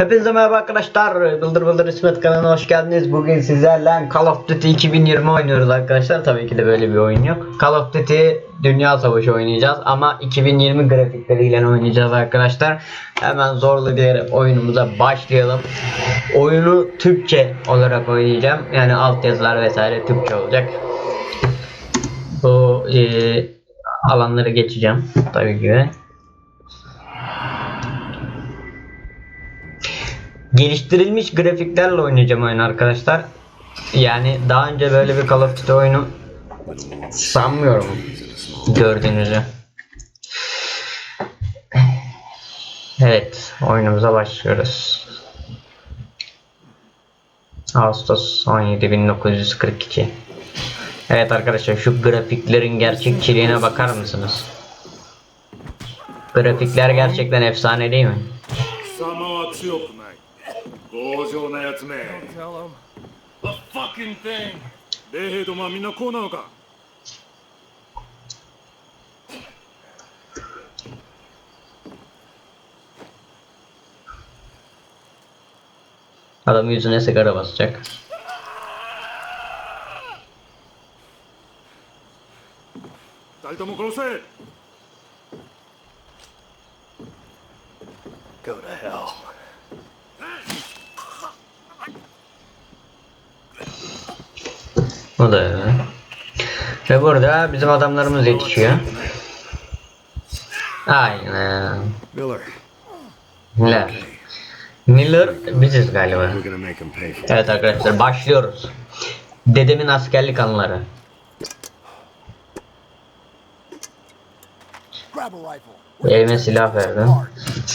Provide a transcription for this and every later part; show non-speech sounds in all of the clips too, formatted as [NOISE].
Hepinize merhaba arkadaşlar. Bıldır Bıldır İsmet kanalına hoş geldiniz. Bugün sizlerle Call of Duty 2020 oynuyoruz arkadaşlar. Tabii ki de böyle bir oyun yok. Call of Duty Dünya Savaşı oynayacağız ama 2020 grafikleriyle oynayacağız arkadaşlar. Hemen zorlu bir oyunumuza başlayalım. Oyunu Türkçe olarak oynayacağım. Yani altyazılar vesaire Türkçe olacak. Bu eee, alanları geçeceğim tabii ki geliştirilmiş grafiklerle oynayacağım oyun arkadaşlar. Yani daha önce böyle bir Call of Duty oyunu sanmıyorum gördüğünüzü. Evet, oyunumuza başlıyoruz. Ağustos 17 1942. Evet arkadaşlar şu grafiklerin gerçekçiliğine bakar mısınız? Grafikler gerçekten efsane değil mi? 強情なやつめ. A fucking thing. 米兵どもはみんなこうなのか Adam yüzüne sigara basacak. Go to hell. O da öyle. Ve burada bizim adamlarımız yetişiyor. Aynen. Miller Miller. Miller biziz galiba. Evet arkadaşlar başlıyoruz. Dedemin askerlik anıları. Elime silah verdi.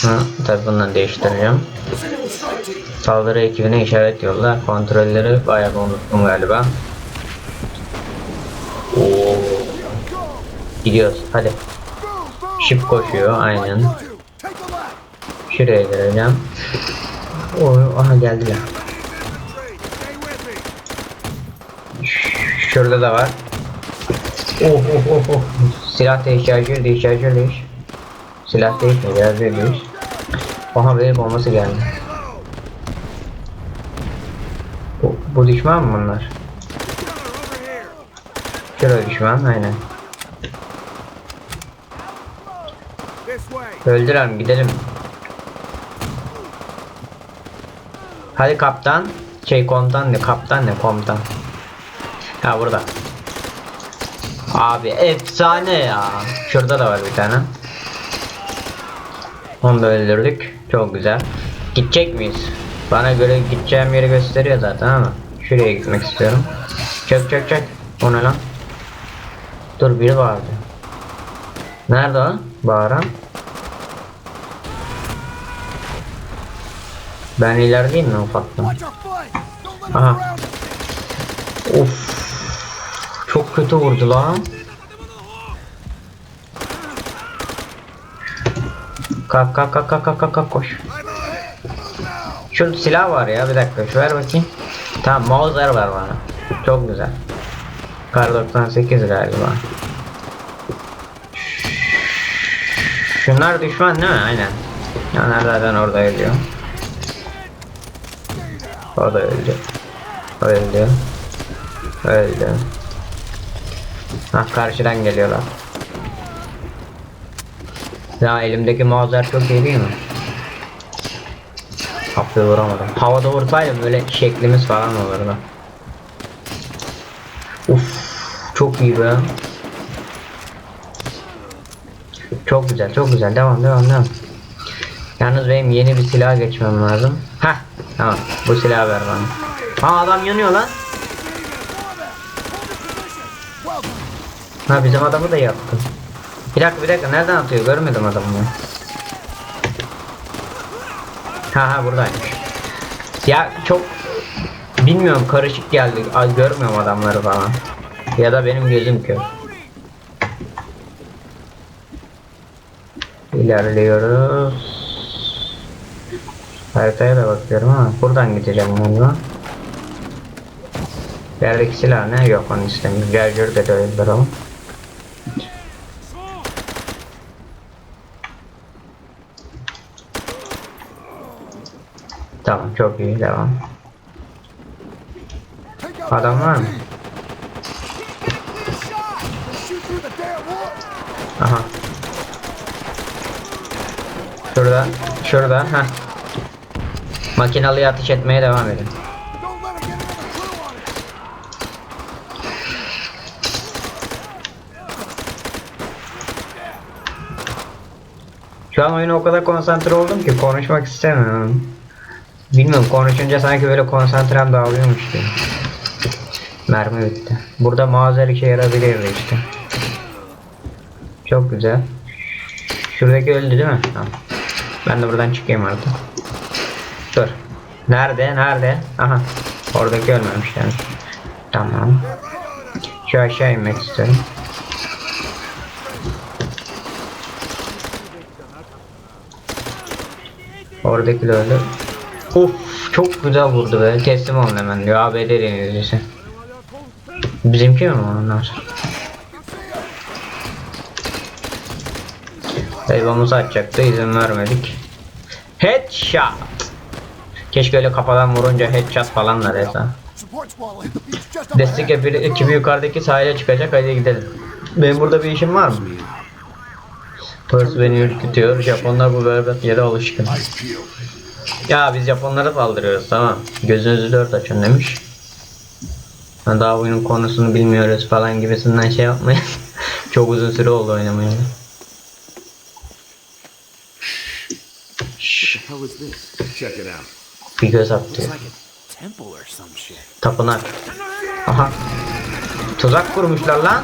Hı, tabi bundan değiştireceğim. Saldırı ekibine işaret yolla. Kontrolleri bayağı unuttum galiba. Gidiyoruz hadi. Şip koşuyor aynen. Şuraya gireceğim. Oo, aha geldiler. Şurada da var. Oh oh oh oh. Silah değiş, şarjör değiş, şarjör değiş. Silah değişmiyor, şarjör değiş. Oha böyle bombası geldi. Bu, bu düşman mı bunlar? Şurada düşman, aynen. Way Öldürelim, gidelim. Hadi kaptan. Şey komutan ne? Kaptan ne? Komutan. Ha burada. Abi efsane ya. Şurada da var bir tane. Onu da öldürdük. Çok güzel. Gidecek miyiz? Bana göre gideceğim yeri gösteriyor zaten ama. Şuraya gitmek istiyorum. Çök çök çök. O ne lan? Dur biri vardı. Nerede o? Bağıran. Ben ilerideyim mi ufaktan? Aha. Of. Çok kötü vurdu lan. Kalk kalk kalk kalk kalk kalk, koş. Şu silah var ya bir dakika şu ver bakayım. Tamam Mauser var bana. Çok güzel. Kar 98 galiba. Şunlar düşman değil mi? Aynen. Zaten orada ölüyor. Öldü. Öldü. Öldü. Hah karşıdan geliyorlar. Ya elimdeki mouse'lar çok iyi değil mi? Kapıyı vuramadım. Havada vursaydım böyle şeklimiz falan olurdu. Uf, çok iyi be. Çok güzel, çok güzel. Devam, devam, devam. Yalnız benim yeni bir silah geçmem lazım. Tamam. Bu silahı ver bana. Aa adam yanıyor lan. Ha bizim adamı da yaktı. Bir dakika bir dakika nereden atıyor görmedim adamı. Ha ha buradaymış. Ya çok bilmiyorum karışık geldi. Ay, görmüyorum adamları falan. Ya da benim gözüm kör. İlerliyoruz. Haritaya da bakıyorum ama buradan gideceğim galiba. Yerdeki silah ne? Yok onu istemiyorum. Gergür de öldüralım. Tamam çok iyi devam. Adam var mı? Aha. Şurada, şurada. Heh. Makinalıya ateş etmeye devam edin. Şu an oyuna o kadar konsantre oldum ki konuşmak istemiyorum. Bilmiyorum konuşunca sanki böyle konsantrem dağılıyormuş gibi. Mermi bitti. Burada mağaza işe yarabiliyor işte. Çok güzel. Şuradaki öldü değil mi? Tamam. Ben de buradan çıkayım artık. Nerede? Nerede? Aha. Oradaki ölmemiş yani. Tamam. Şu aşağı inmek istiyorum. Oradaki öldü. Of çok güzel vurdu be. Teslim olun hemen diyor. ABD denizcisi. Bizimki mi onlar? Elbamızı açacaktı izin vermedik. Headshot. Keşke öyle kafadan vurunca headshot falan da dese. Support squad will hit the beach just up Destek ekibi, ekibi yukarıdaki sahile çıkacak hadi gidelim. Benim burada bir işim var mı? Burası beni ürkütüyor. Japonlar bu berbat yere alışkın. Ya biz Japonlara saldırıyoruz tamam. Gözünüzü dört açın demiş. Ha, Daha oyunun konusunu bilmiyoruz falan gibisinden şey yapmayın. [LAUGHS] Çok uzun süre oldu oynamaya. What the hell is this? Check it out. Bir göz at diyor. like a temple or some shit. Tapınak. Aha. Tuzak kurmuşlar lan.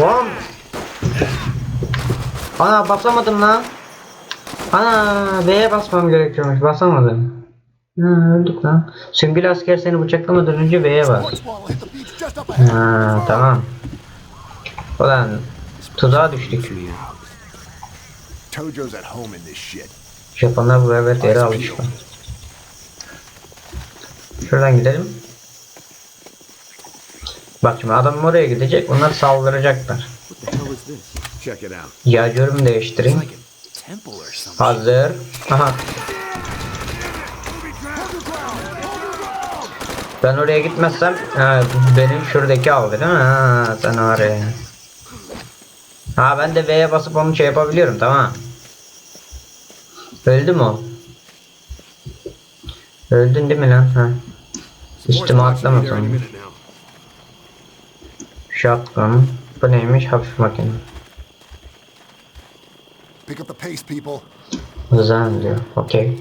Lan. Ana basamadım lan. Ana B'ye basmam gerekiyormuş. Basamadım. Ha, öldük lan. Sümbül asker seni bıçaklamadan önce B'ye bas. Ha, tamam. Ulan tuzağa düştük. Tojo's at home in this shit. Japonlar bu evet yere alıştı. Şuradan gidelim. Bak şimdi adam oraya gidecek. Onlar saldıracaklar. Yağcıyorum değiştireyim. Hazır. Aha. Ben oraya gitmezsem ha, benim şuradaki aldı değil mi? Ha, sen oraya. Ha ben de V'ye basıp onu şey yapabiliyorum tamam. Öldü mü o? Öldün değil mi lan? Ha. Üstüme atlama sonra. Shotgun. Bu neymiş? Hafif makine. Pick up the pace, people. Hızlan diyor. Okey.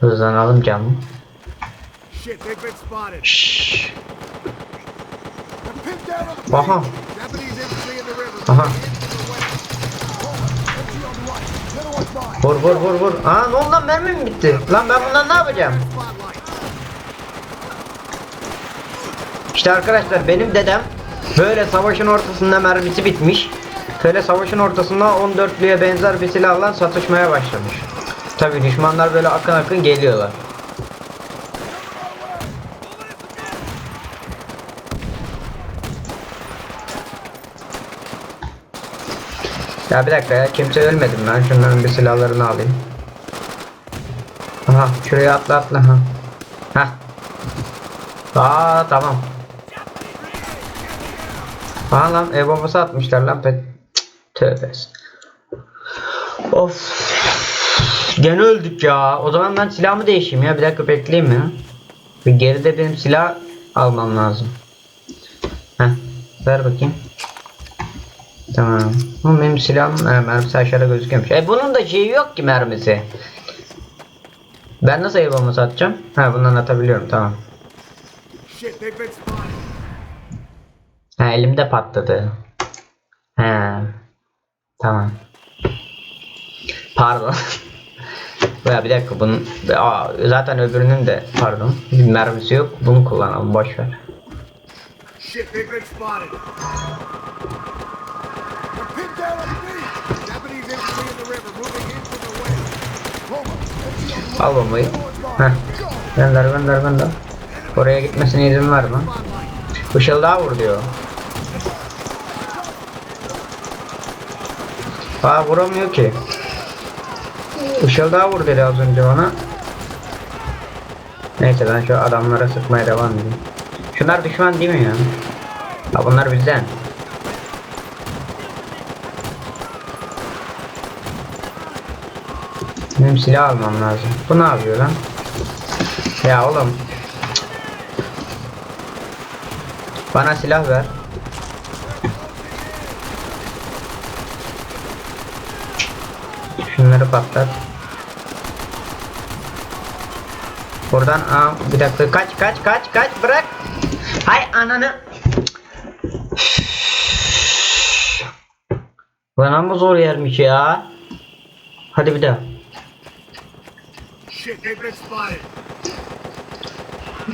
Hızlanalım canım. Shit, they've been spotted. Şşş. Aha. Aha. Vur vur vur vur. Aa ne oldu lan mermi mi bitti? Lan ben bundan ne yapacağım? İşte arkadaşlar benim dedem böyle savaşın ortasında mermisi bitmiş. Böyle savaşın ortasında 14'lüye benzer bir silahla satışmaya başlamış. Tabi düşmanlar böyle akın akın geliyorlar. Ya bir dakika ya kimse ölmedi mi lan şunların bir silahlarını alayım. Aha şuraya atla atla ha. Hah. Aa tamam. Aa lan ev bombası atmışlar lan pet. Tövbe. Of. Gene öldük ya. O zaman ben silahımı değişeyim ya. Bir dakika bekleyeyim ya. Bir geride benim silah almam lazım. Heh. Ver bakayım. Tamam. Ama benim silahım he, mermisi aşağıda gözüküyormuş. E bunun da şeyi yok ki mermisi. Ben nasıl ev bombası atacağım? Ha bundan atabiliyorum tamam. Ha elimde patladı. He. Tamam. Pardon. [LAUGHS] ya bir dakika bunun Aa, zaten öbürünün de pardon mermisi yok. Bunu kullanalım boş ver. Al bombayı. Heh. Gönder gönder gönder. Oraya gitmesine izin var mı? Işıldağı vur diyor. Aa vuramıyor ki. Işıldağı vur dedi az önce bana. Neyse ben şu adamlara sıkmaya devam edeyim. Şunlar düşman değil mi ya? Ha bunlar bizden. Benim silah almam lazım. Bu ne yapıyor lan? Ya oğlum. Bana silah ver. Şunları patlat. Buradan aa bir dakika kaç kaç kaç kaç bırak. Hay ananı. Bana mı zor yermiş ya? Hadi bir daha. Shit, they've been spotted.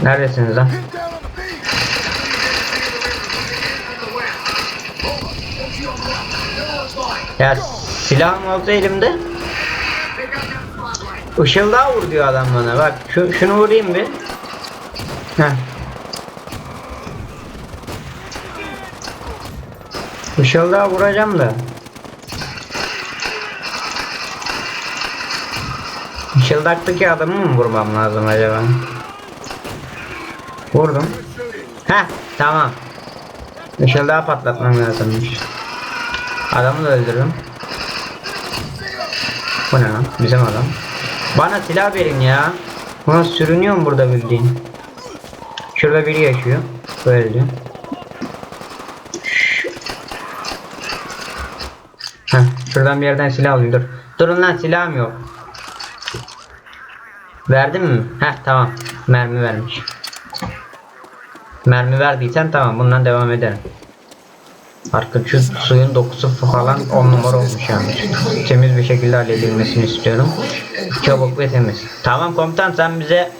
Neredesiniz lan? Ya silahım olsa elimde. Işıldağı vur diyor adam bana. Bak şu, şunu vurayım bir. Heh. Işıldağı vuracağım da. Işıldaktaki adamı mı vurmam lazım acaba? Vurdum. Heh tamam. Işıldağı patlatmam lazımmış. Adamı da öldürürüm. Bu ne lan? Bizim adam. Bana silah verin ya. Buna sürünüyorum burada bildiğin. Şurada biri yaşıyor. Öldü. Heh, şuradan bir yerden silah alayım dur. Durun lan silahım yok. Verdin mi? Heh tamam. Mermi vermiş. Mermi verdiysen tamam bundan devam ederim. Artık şu suyun dokusu falan 10 numara olmuş yani. Temiz bir şekilde halledilmesini istiyorum. Çabuk ve temiz. Tamam komutan sen bize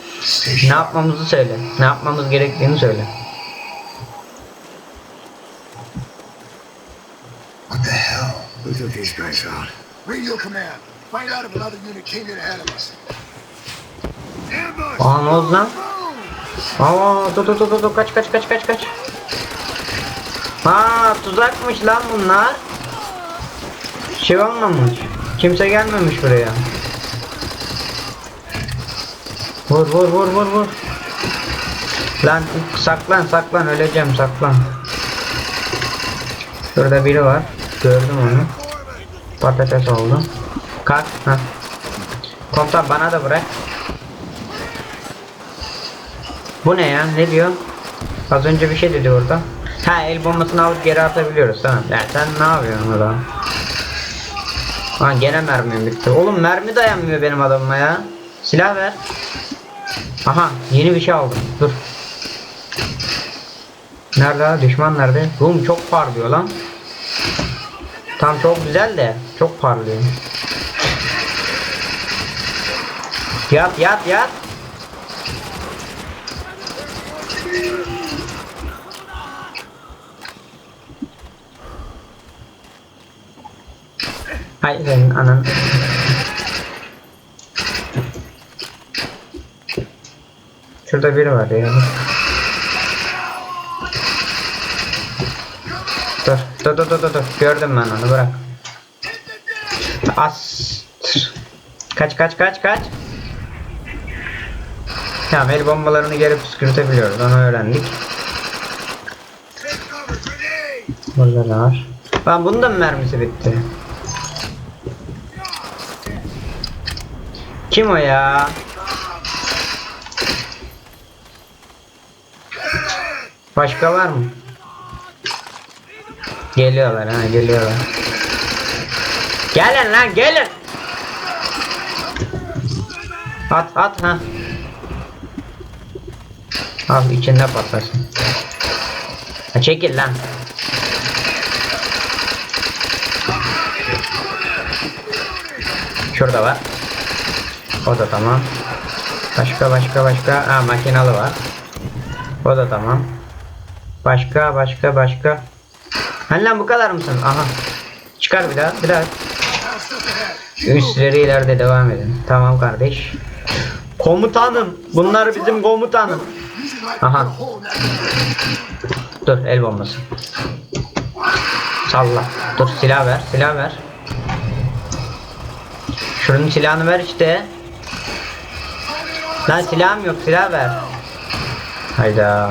ne yapmamızı söyle. Ne yapmamız gerektiğini söyle. Who took these guys out? Radio command. Find out if another unit came in ahead of us. Aa ne oldu lan? Aa dur dur dur, dur kaç kaç kaç kaç kaç. Ha tuzakmış lan bunlar. Şey olmamış. Kimse gelmemiş buraya. Vur vur vur vur vur. Lan saklan saklan öleceğim saklan. Şurada biri var. Gördüm onu. Patates oldu. Kalk. Ha. Komutan bana da bırak. Bu ne ya? Ne diyor? Az önce bir şey dedi orada. Ha el bombasını alıp geri atabiliyoruz tamam. Ya sen ne yapıyorsun orada? Ha gene mermim bitti. Oğlum mermi dayanmıyor benim adamıma ya. Silah ver. Aha yeni bir şey aldım. Dur. Nerede? Düşman nerede? Rum çok parlıyor lan. Tam çok güzel de çok parlıyor. Yat yat yat. Hay senin anan. Şurada biri var ya. Dur, dur, dur, dur, dur. Gördüm ben onu, bırak. As. Kaç, kaç, kaç, kaç. Tamam, el bombalarını geri püskürtebiliyoruz, onu öğrendik. Burada da var. Lan bunun da mermisi bitti? Kim o ya? Başka var mı? Geliyorlar ha geliyorlar. Gelin lan gelin. At at ha. Al içinde patlasın. Ha, çekil lan. Şurada var. O da tamam. Başka başka başka. Aa makinalı var. O da tamam. Başka başka başka. Hani lan bu kadar mısın? Aha. Çıkar bir daha. Bir daha. Üstleri ileride devam edin. Tamam kardeş. Komutanım. Bunlar bizim komutanım. Aha. Dur el bombası. Salla. Dur silah ver. Silah ver. Şunun silahını ver işte. Lan silahım yok silah ver. Hayda.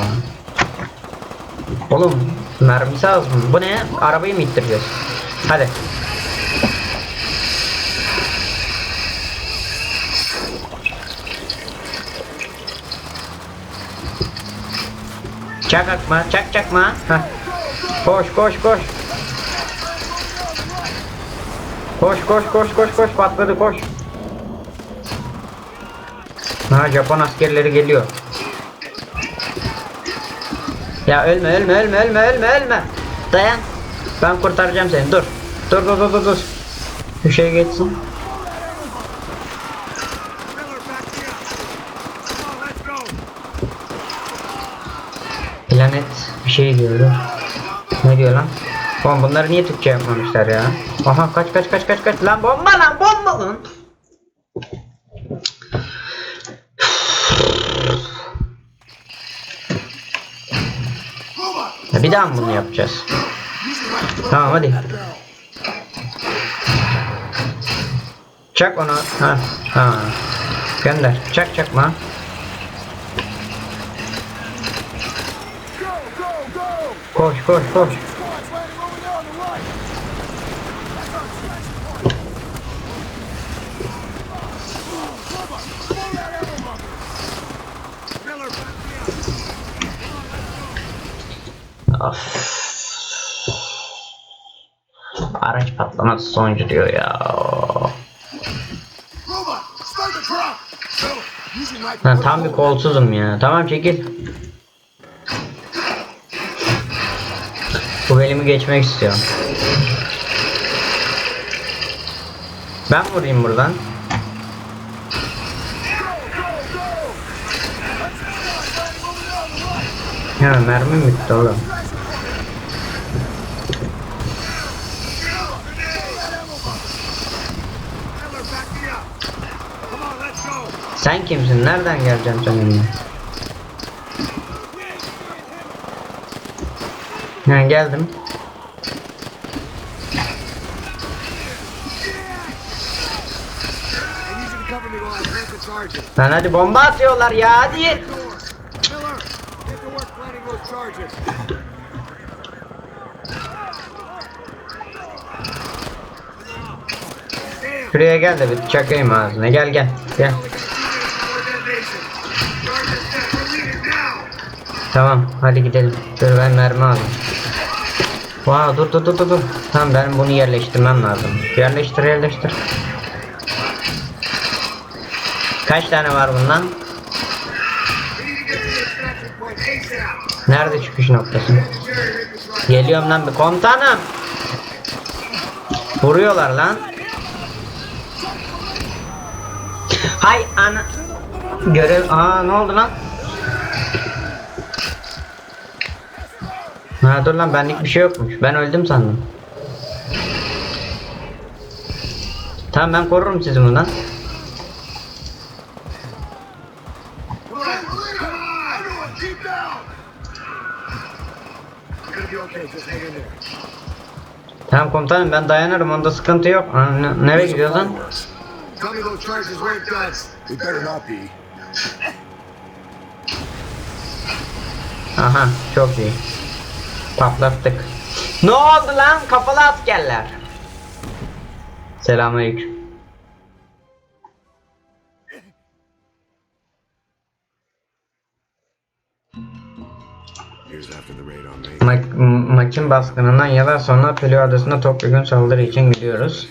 Oğlum mermisi az mı? Bu ne? Arabayı mı ittireceğiz? Hadi. Çak akma, çak çakma. Heh. Koş koş koş. Koş koş koş koş koş patladı koş. Ha Japon askerleri geliyor. Ya ölme ölme ölme ölme ölme ölme. Dayan. Ben kurtaracağım seni. Dur. Dur dur dur dur. dur. Bir şey geçsin. Planet bir şey diyor. Ne diyor lan? Oğlum bunları niye Türkçe yapmamışlar ya? Aha kaç kaç kaç kaç kaç lan bomba lan bomba lan. Daha bunu yapacağız? Tamam hadi. Çak onu. Ha. Ha. Gönder. Çak çakma. Koş koş koş. Of. Araç patlaması sonucu diyor ya. Ben tam bir kolsuzum ya. Tamam çekil. Bu bölümü geçmek istiyorum. Ben vurayım buradan. Ya mermi bitti oğlum. Sen kimsin? Nereden geleceğim seninle? Ha geldim. Lan hadi bomba atıyorlar ya hadi. Şuraya gel de bir çakayım ağzına. Gel gel. Gel. Tamam hadi gidelim. Dur ben mermi alayım. Wow dur dur dur dur dur. Tamam ben bunu yerleştirmem lazım. Yerleştir yerleştir. Kaç tane var bundan? Nerede çıkış noktası? Geliyorum lan bir komutanım. Vuruyorlar lan. Hay ana. Görev. Aa ne oldu lan? Ha dur lan benlik bir şey yokmuş. Ben öldüm sandım. Tamam ben korurum sizi bundan. Tamam komutanım ben dayanırım onda sıkıntı yok. Ne- nereye be. Aha çok iyi. Patlattık. Ne oldu lan kafalı askerler? Selamünaleyküm. Mak makin baskınından yıllar sonra Pelo Adası'na topyekun saldırı için gidiyoruz.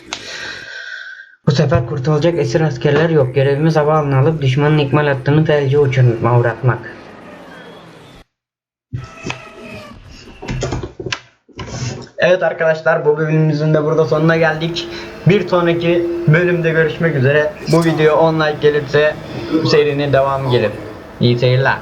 Bu sefer kurtulacak esir askerler yok. Görevimiz havaalanına alıp düşmanın ikmal hattını felce uçurma uğratmak. Evet arkadaşlar bu bölümümüzün de burada sonuna geldik. Bir sonraki bölümde görüşmek üzere. Bu video 10 like gelirse serinin devamı gelir. İyi seyirler.